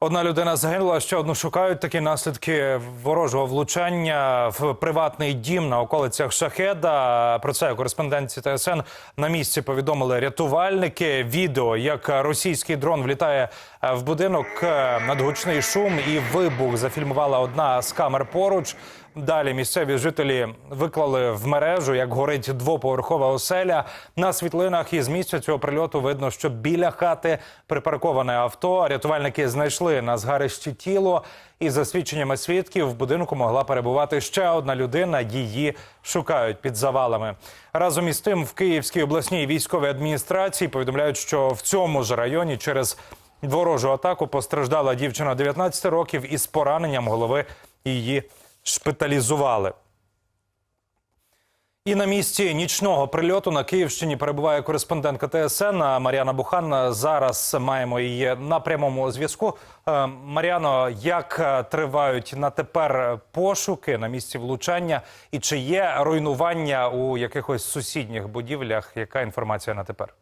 Одна людина загинула, ще одну шукають такі наслідки ворожого влучання в приватний дім на околицях Шахеда. Про це кореспонденці ТСН на місці повідомили рятувальники. Відео, як російський дрон влітає в будинок, е, надгучний шум і вибух зафільмувала одна з камер поруч. Далі місцеві жителі виклали в мережу, як горить двоповерхова оселя. На світлинах із місця цього прильоту видно, що біля хати припарковане авто. Рятувальники знайшли на згарищі тіло. І за свідченнями свідків в будинку могла перебувати ще одна людина. Її шукають під завалами. Разом із тим, в Київській обласній військовій адміністрації повідомляють, що в цьому ж районі через ворожу атаку постраждала дівчина 19 років із пораненням голови її шпиталізували. І на місці нічного прильоту на Київщині перебуває кореспондентка ТСН Мар'яна Бухан. Зараз маємо її на прямому зв'язку. Е, Мар'яно, як е, тривають на тепер пошуки на місці влучання, і чи є руйнування у якихось сусідніх будівлях? Яка інформація на тепер?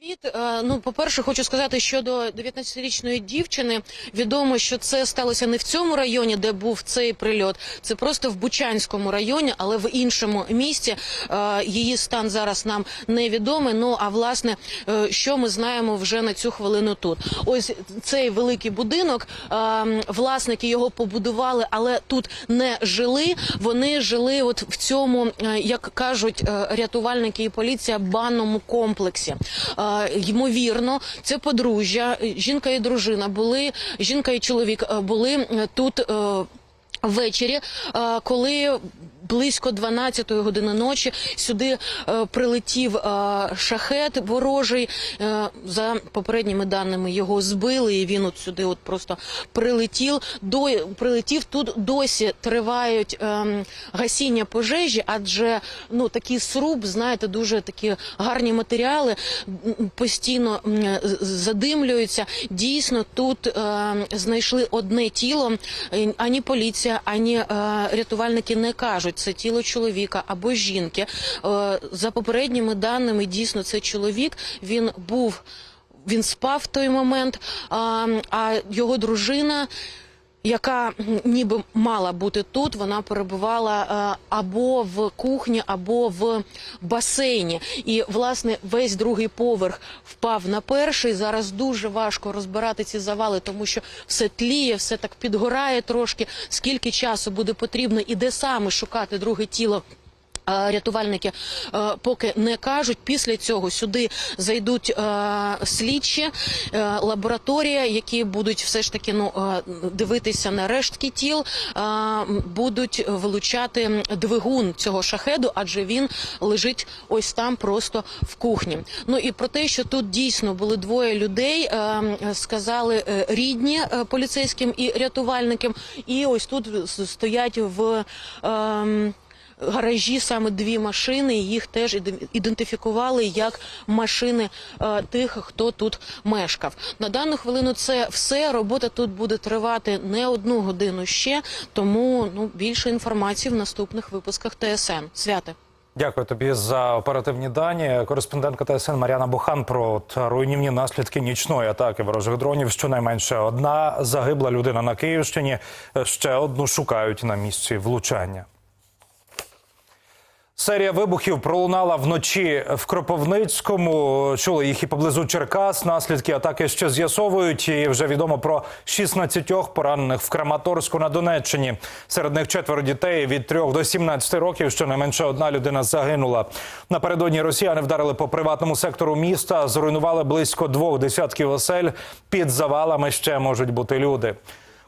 Привіт. Е, Ну, по-перше, хочу сказати щодо 19-річної дівчини. Відомо, що це сталося не в цьому районі, де був цей прильот. Це просто в Бучанському районі, але в іншому місті. Е, Її стан зараз нам невідомий. Ну а власне, е, що ми знаємо вже на цю хвилину тут. Ось цей великий будинок. Власники його побудували, але тут не жили. Вони жили от в цьому, як кажуть рятувальники і поліція, банному комплексі. Е, Ймовірно, це подружжя, е, жінка і дружина були, жінка і чоловік е, були тут. Ввечері, коли близько 12-ї години ночі сюди е, прилетів е, шахет ворожий. Е, За попередніми даними його збили, і він от сюди от просто прилетів. До прилетів тут досі тривають ем, гасіння пожежі, адже ну такий сруб, знаєте, дуже такі гарні матеріали постійно задимлюються. Дійсно, тут е, знайшли одне тіло. Ані поліція, ані е, рятувальники не кажуть, це тіло чоловіка або жінки. Е, за попередніми даними, дійсно це чоловік. Він був. Він спав в той момент, а, а його дружина, яка ніби мала бути тут, вона перебувала е, або в кухні, або в басейні. І власне весь другий поверх впав на перший. Зараз дуже важко розбирати ці завали, тому що все тліє, все так підгорає трошки. Скільки часу буде потрібно і де саме шукати друге тіло? Рятувальники е, поки не кажуть. Після цього сюди зайдуть е, слідчі е, лабораторія, які будуть все ж таки ну дивитися на рештки тіл, будуть вилучати двигун цього шахеду, адже він лежить ось там, просто в кухні. Ну і про те, що тут дійсно були двоє людей, сказали рідні поліцейським і рятувальникам. І ось тут стоять в. Гаражі саме дві машини. Їх теж іде- ідентифікували як машини е, тих, хто тут мешкав. На дану хвилину це все. Робота тут буде тривати не одну годину ще. Тому ну більше інформації в наступних випусках ТСН. Святе. Дякую тобі за оперативні дані. Кореспондентка ТСН Мар'яна Бухан про руйнівні наслідки нічної атаки ворожих дронів. Щонайменше одна загибла людина на Київщині. Ще одну шукають на місці влучання. Серія вибухів пролунала вночі в Кропивницькому. Чули їх і поблизу Черкас. Наслідки атаки ще з'ясовують. І вже відомо про 16 поранених в Краматорську на Донеччині. Серед них четверо дітей від 3 до 17 років. Щонайменше одна людина загинула. Напередодні росіяни вдарили по приватному сектору міста. Зруйнували близько двох десятків осель. Під завалами ще можуть бути люди.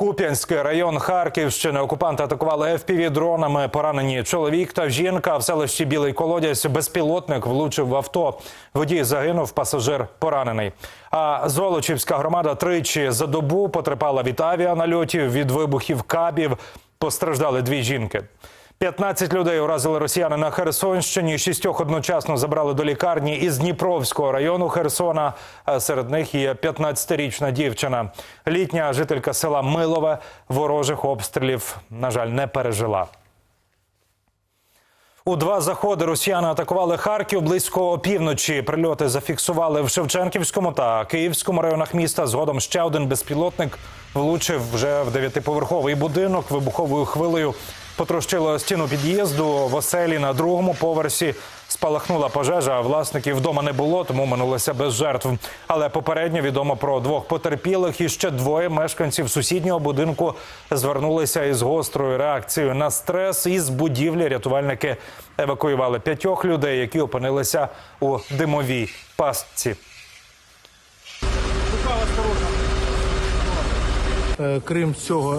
Куп'янський район Харківщини окупанти атакували fpv дронами. Поранені чоловік та жінка в селищі Білий Колодязь. Безпілотник влучив в авто. Водій загинув, пасажир поранений. А Золочівська громада тричі за добу потерпала від авіанальотів, від вибухів кабів. Постраждали дві жінки. 15 людей уразили росіяни на Херсонщині. Шістьох одночасно забрали до лікарні із Дніпровського району Херсона. Серед них є 15-річна дівчина. Літня жителька села Милове ворожих обстрілів, на жаль, не пережила. У два заходи росіяни атакували Харків близько опівночі. Прильоти зафіксували в Шевченківському та Київському районах міста. Згодом ще один безпілотник влучив вже в дев'ятиповерховий будинок вибуховою хвилею. Потрощило стіну під'їзду в оселі на другому поверсі. Спалахнула пожежа, а власників вдома не було, тому минулося без жертв. Але попередньо відомо про двох потерпілих і ще двоє мешканців сусіднього будинку звернулися із гострою реакцією на стрес. Із будівлі рятувальники евакуювали п'ятьох людей, які опинилися у димовій пастці. Крім цього,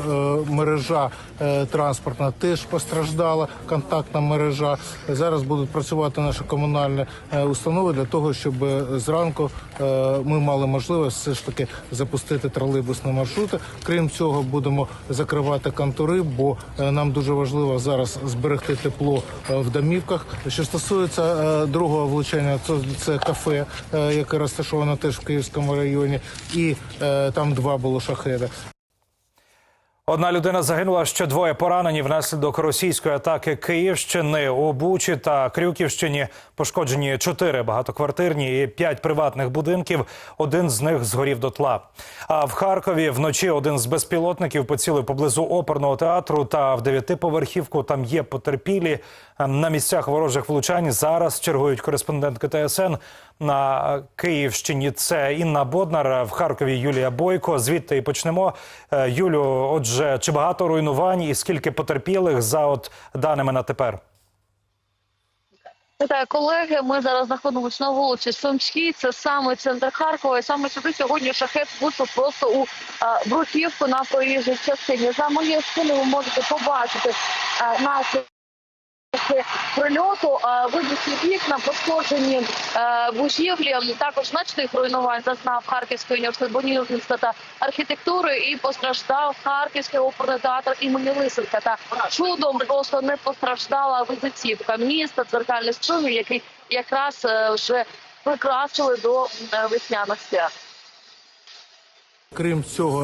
е, мережа е, транспортна теж постраждала, контактна мережа. Зараз будуть працювати наші комунальні е, установи для того, щоб е, зранку е, ми мали можливість все ж таки запустити тролейбусні маршрути. Крім цього, будемо закривати контури, бо е, нам дуже важливо зараз зберегти тепло е, в домівках. Що стосується е, другого влучання, це, це кафе, е, яке розташоване теж в Київському районі, і е, там два було шахеда. Одна людина загинула, ще двоє поранені внаслідок російської атаки Київщини у Бучі та Крюківщині. Пошкоджені чотири багатоквартирні і п'ять приватних будинків. Один з них згорів дотла. А в Харкові вночі один з безпілотників поцілив поблизу оперного театру та в дев'ятиповерхівку. Там є потерпілі на місцях ворожих влучань. Зараз чергують кореспондентки ТСН на Київщині. Це Інна Боднар в Харкові. Юлія Бойко. Звідти і почнемо. Е, Юлю, отже, чи багато руйнувань і скільки потерпілих за от даними на тепер? Вітаю, колеги. Ми зараз знаходимося на вулиці Сумській. Це саме центр Харкова. І саме сюди сьогодні шахет влучив просто у а, бруківку на проїжджій частині. За моєю спиною ви можете побачити а, наслідки прильоту. Вибухи вікна, пошкоджені будівлі. Також значних руйнувань зазнав Харківський університет та архітектури і постраждав Харківський оперний театр імені Лисенка. Та чудом просто не постраждала визитівка міста, дзеркальний струмі, який якраз е, вже прикрасили до е, весняних свят. Крім цього,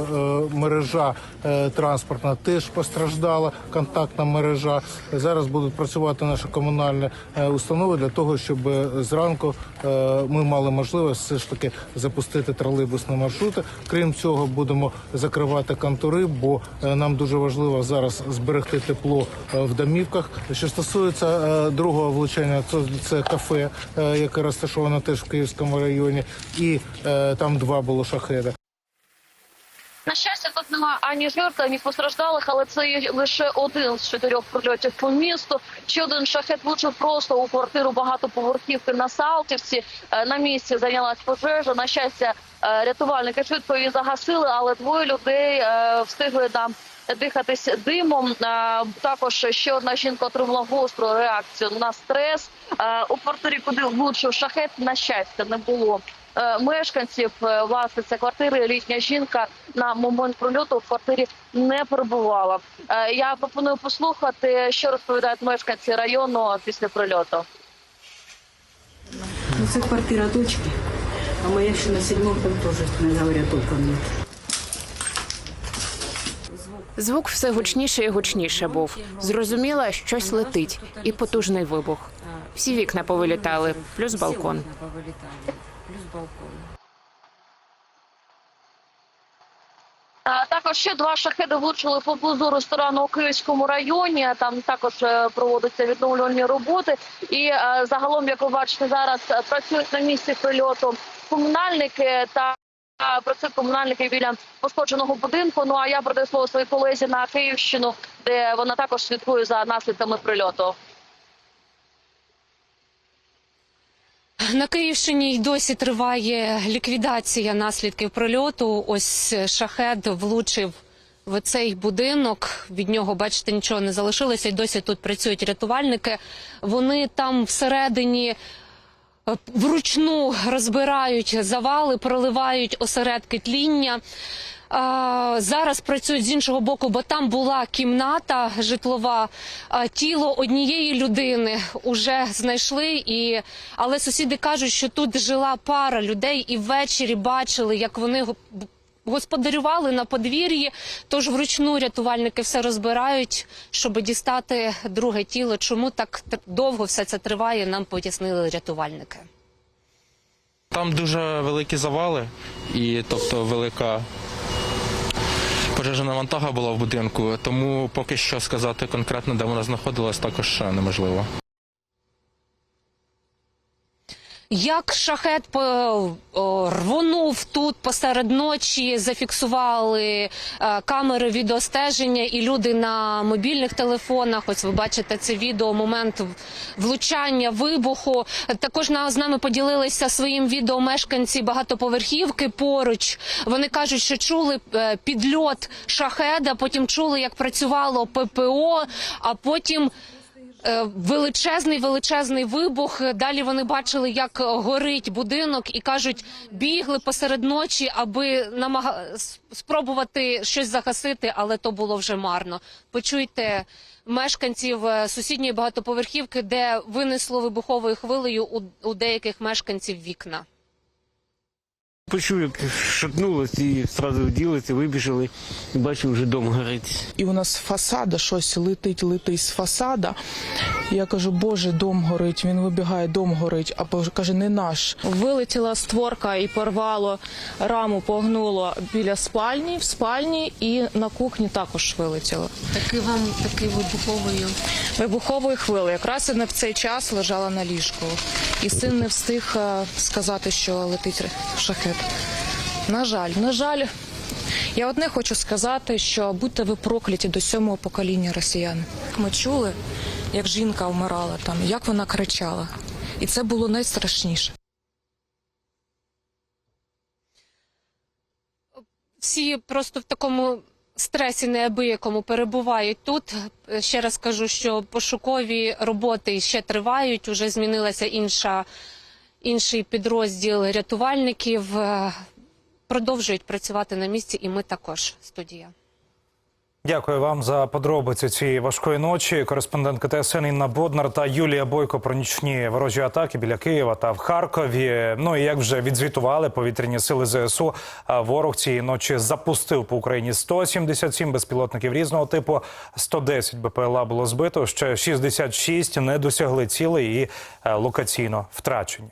е, мережа е, транспортна теж постраждала, контактна мережа. Зараз будуть працювати наші комунальні е, установи для того, щоб зранку ми мали можливість все ж таки запустити тролейбусні маршрути. Крім цього, будемо закривати контури, бо нам дуже важливо зараз зберегти тепло в домівках. Що стосується другого влучання, це, це кафе, яке розташоване теж в Київському районі, і там два було шахеда. На щастя, тут немає ані жертв, ані постраждалих, але це є лише один з чотирьох прильотів по місту. Ще один шахет влучив просто у квартиру багатоповерхівки на Салтівці. Е, На місці зайнялась пожежа. На щастя, е, рятувальники швидко її загасили, але двоє людей е, встигли там дихатись димом. Також ще одна жінка отримала гостру реакцію на стрес. У квартирі, куди влучив шахет, на щастя, не було мешканців. Е, Власниця квартири, літня жінка на момент прольоту в квартирі не перебувала. Е, Я пропоную послухати, що розповідають мешканці району після прильоту. Ну, це квартира дочки, а моя ще на седьмом там теж, не говорят, окон нет. Звук все гучніше і гучніше був. Зрозуміла, щось летить, і потужний вибух. Всі вікна повилітали, плюс балкон. Е, Також ще два шахеди влучили поблизу ресторану у Київському районі. Там також е, проводяться відновлювальні роботи. І е, загалом, як ви бачите, зараз е, працюють на місці прильоту комунальники та працюють комунальники біля пошкодженого будинку. Ну а я передаю слово своїй колезі на Київщину, де вона також слідкує за наслідками прильоту. На Київщині й досі триває ліквідація наслідків прильоту. Ось шахет влучив в цей будинок. Від нього, бачите, нічого не залишилося. І досі тут працюють рятувальники. Вони там всередині. е, Вручну розбирають завали, проливають осередки тління. Зараз працюють з іншого боку, бо там була кімната житлова. Тіло однієї людини вже знайшли. І але сусіди кажуть, що тут жила пара людей, і ввечері бачили, як вони господарювали на подвір'ї. Тож вручну рятувальники все розбирають, щоб дістати друге тіло. Чому так довго все це триває? Нам пояснили рятувальники. Там дуже великі завали, і тобто велика пожежна вантага була в будинку, тому поки що сказати конкретно, де вона знаходилась, також е, неможливо. Як шахет рвонув тут посеред ночі, зафіксували е, камери відеостеження і люди на мобільних телефонах. Ось ви бачите це відео, момент влучання, вибуху. Також з нами поділилися своїм відео мешканці багатоповерхівки поруч. Вони кажуть, що чули е, підльот шахеда, потім чули, як працювало ППО, а потім. Е, Величезний величезний вибух. Далі вони бачили, як горить будинок, і кажуть, бігли посеред ночі, аби намага... спробувати щось загасити, але то було вже марно. Почуйте мешканців е, сусідньої багатоповерхівки, де винесло вибуховою хвилею у, у деяких мешканців вікна. Почув, як шатнулось і одразу вділися, вибіжали і бачив, вже дом горить. і у нас з фасада щось летить, летить з фасада. Я кажу, боже, дом горить. Він вибігає, дом горить. А каже, не наш. Вилетіла створка і порвало раму, погнуло біля спальні, в спальні і на кухні також вилетіло. Такий вам такий вибуховою. Вибухової хвили. Якраз і не в цей час лежала на ліжку. І син не встиг е, сказати, що летить шахет. На жаль, на жаль, я одне хочу сказати, що будьте ви прокляті до сьомого покоління росіян. Ми чули, як жінка вмирала там, як вона кричала. І це було найстрашніше. всі просто в такому стресі неабиякому перебувають тут. Ще раз кажу, що пошукові роботи ще тривають. Уже змінилася інша, інший підрозділ рятувальників. Е, Продовжують працювати на місці, і ми також студія. Дякую вам за подробиці цієї важкої ночі. Кореспондентка ТСН Інна Боднар та Юлія Бойко про нічні ворожі атаки біля Києва та в Харкові. Ну і як вже відзвітували повітряні сили ЗСУ, ворог цієї ночі запустив по Україні 177 безпілотників різного типу. 110 БПЛА було збито. Ще 66 не досягли цілей і е, локаційно втрачені.